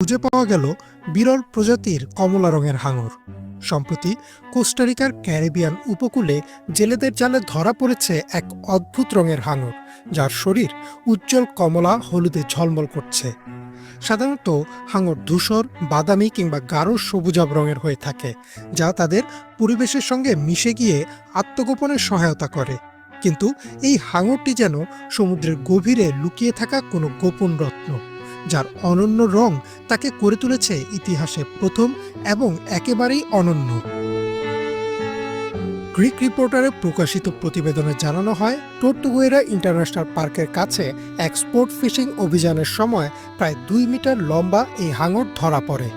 খুঁজে পাওয়া গেল বিরল প্রজাতির কমলা রঙের হাঙর। সম্প্রতি কোস্টারিকার ক্যারিবিয়ান উপকূলে জেলেদের জালে ধরা পড়েছে এক অদ্ভুত রঙের হাঙর, যার শরীর উজ্জ্বল কমলা হলুদে ঝলমল করছে। সাধারণত হাঙর ধূসর, বাদামি কিংবা গাঢ় সবুজাব রঙের হয়ে থাকে, যা তাদের পরিবেশের সঙ্গে মিশে গিয়ে আত্মগোপনের সহায়তা করে। কিন্তু এই হাঙরটি যেন সমুদ্রের গভীরে লুকিয়ে থাকা কোনো গোপন রত্ন। যার অনন্য রং তাকে করে তুলেছে ইতিহাসে প্রথম এবং একেবারেই অনন্য। গ্রিক রিপোর্টারে প্রকাশিত প্রতিবেদনে জানানো হয় টোর্টুগুয়েরা ইন্টারন্যাশনাল পার্কের কাছে এক স্পোর্ট ফিশিং অভিযানের সময় প্রায় দুই মিটার লম্বা এই হাঙর ধরা পড়ে।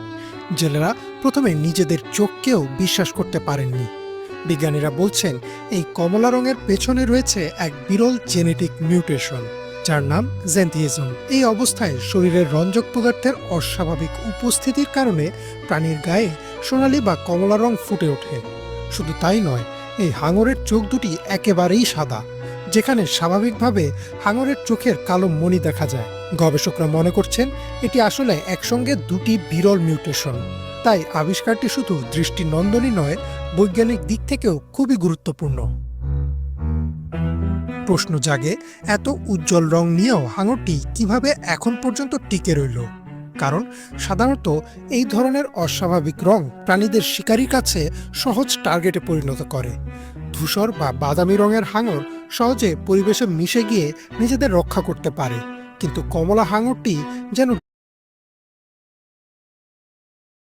জেলেরা প্রথমে নিজেদের চোখকেও বিশ্বাস করতে পারেননি। বিজ্ঞানীরা বলছেন, এই কমলা রঙের পেছনে রয়েছে এক বিরল জেনেটিক মিউটেশন। যার নাম জেন্থিয়েজম এই অবস্থায় শরীরের রঞ্জক পদার্থের অস্বাভাবিক উপস্থিতির কারণে প্রাণীর গায়ে সোনালি বা কমলা রং ফুটে ওঠে। শুধু তাই নয়, এই হাঙরের চোখ দুটি একেবারেই সাদা, যেখানে স্বাভাবিকভাবে হাঙরের চোখের কালো মণি দেখা যায়। গবেষকরা মনে করছেন এটি আসলে একসঙ্গে দুটি বিরল মিউটেশন। তাই আবিষ্কারটি শুধু দৃষ্টি দৃষ্টিনন্দনই নয়, বৈজ্ঞানিক দিক থেকেও খুবই গুরুত্বপূর্ণ। প্রশ্ন জাগে, এত উজ্জ্বল রং নিয়েও হাঙরটি কীভাবে এখন পর্যন্ত টিকে রইল? কারণ সাধারণত এই ধরনের অস্বাভাবিক রং প্রাণীদের শিকারীর কাছে সহজ টার্গেটে পরিণত করে। ধূসর বা বাদামি রঙের হাঙর সহজে পরিবেশে মিশে গিয়ে নিজেদের রক্ষা করতে পারে। কিন্তু কমলা হাঙরটি যেন